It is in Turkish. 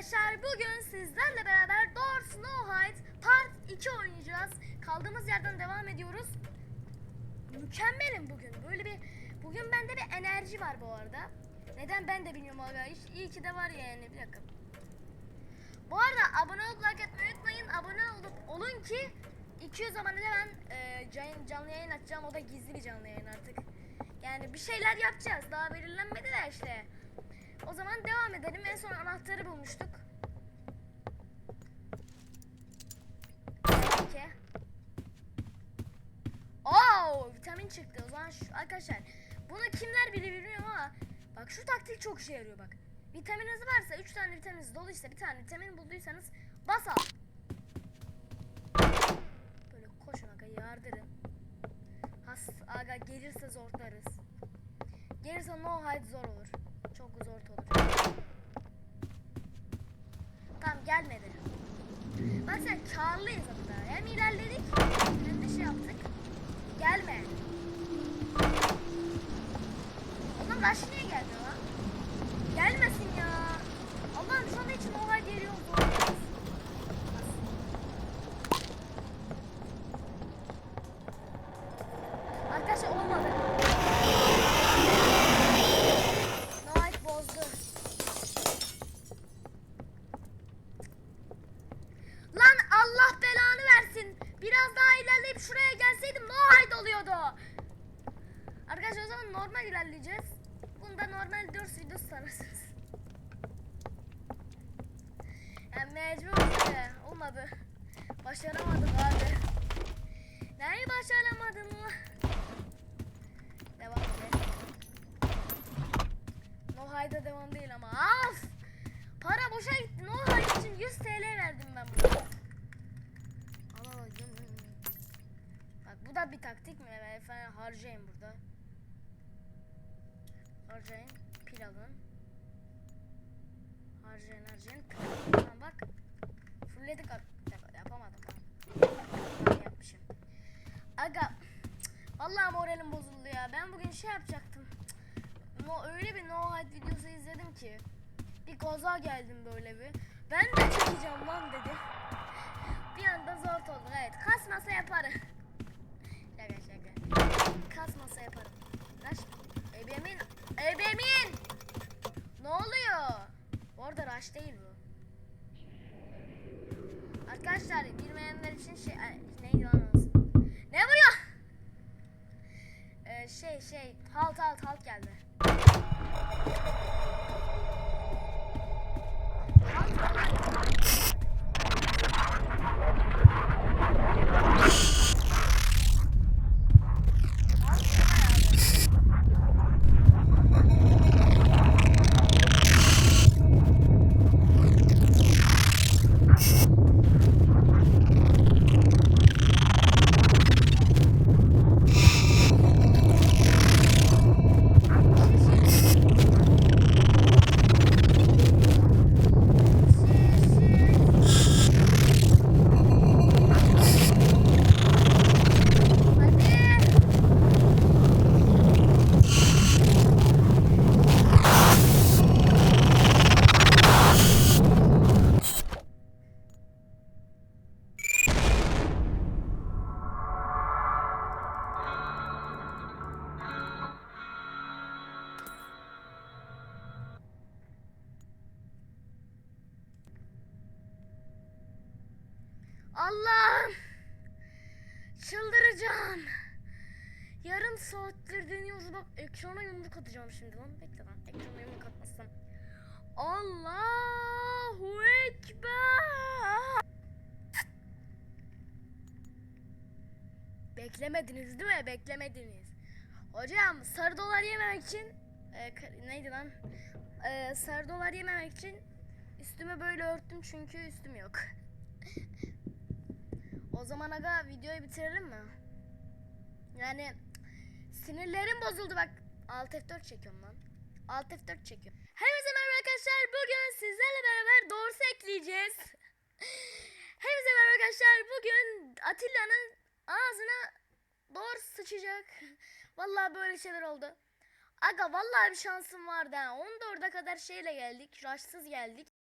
arkadaşlar bugün sizlerle beraber Door Snow Hide Part 2 oynayacağız. Kaldığımız yerden devam ediyoruz. Mükemmelim bugün. Böyle bir bugün bende bir enerji var bu arada. Neden ben de bilmiyorum aga. Hiç, iyi ki de var yani. Bir dakika. Bu arada abone olup like etmeyi unutmayın. Abone olup olun ki 200 abonede ben e, can- canlı yayın açacağım. O da gizli bir canlı yayın artık. Yani bir şeyler yapacağız. Daha belirlenmedi de işte. Devam edelim. En son anahtarı bulmuştuk. Peki. Oo, vitamin çıktı. O zaman şu, arkadaşlar bunu kimler bilir bilmiyorum ama bak şu taktik çok işe yarıyor bak. Vitamininiz varsa 3 tane vitamininiz doluysa bir tane vitamin bulduysanız bas al. Böyle koşun aga yardırın. Has aga gelirse zorlarız. Gelirse no hide zor olur. Çok zor olur. Tamam gelmedi. Bak sen karlıyız hatta. Hem ilerledik hem de şey yaptık. Gelme. Oğlum Rush niye gelmiyor lan? Gelmesin ya. Allah'ım şu anda için no hide geliyor. Zorlarız. Arkadaşlar olmadı. Noahit bozdu. Lan Allah belanı versin. Biraz daha ilerleyip şuraya gelseydim Noahit oluyordu. Arkadaşlar o zaman normal ilerleyeceğiz. Bunda normal 4 videosu sanırsınız. Yani mecbur işte. Olmadı. Başaramadım abi. Neyi başaramadın lan? Devam edelim. No High'da devam değil ama. Af! Para boşa gitti. No High için 100 TL verdim ben buna. Alamadım. Bak bu da bir taktik mi? Evet, efendim harcayın burada. Harcayın. Pil alın. Harcayın harcayın. Pil alın. Bak. Yap- Yapamadım ben. Yapmışım. Aga. Vallahi moralim bozuldu ya. Ben bugün şey yapacaktım. No, öyle bir no hide videosu izledim ki. Bir gaza geldim böyle bir. Ben de çekeceğim lan dedi. Bir anda zor oldu. Evet. Kasmasa yaparım. Şaka. Kasmasa yaparım. Raş. Ebemin. Ebemin. Ne oluyor? Bu arada rush değil bu. Arkadaşlar bilmeyenler için şey neydi lan? Ne vuruyor? Ee, şey şey halt halt halt geldi. Allah'ım. Çıldıracağım. Yarım saattir deniyoruz bak ekrana yumruk atacağım şimdi lan. Bekle lan ekrana yumruk atmasam. Allahu Ekber. Beklemediniz değil mi? Beklemediniz. Hocam sarı dolar yememek için e, neydi lan? E, sarı dolar yememek için üstümü böyle örttüm çünkü üstüm yok. Zaman aga videoyu bitirelim mi? Yani sinirlerim bozuldu bak. Alt F4 çekiyorum lan. Alt F4 çekiyorum. Hepinize merhaba arkadaşlar. Bugün sizlerle beraber doğrusu ekleyeceğiz. Hepinize merhaba arkadaşlar. Bugün Atilla'nın ağzına doğru sıçacak. Vallahi böyle şeyler oldu. Aga vallahi bir şansım vardı ha. 14'e kadar şeyle geldik. Rushsız geldik.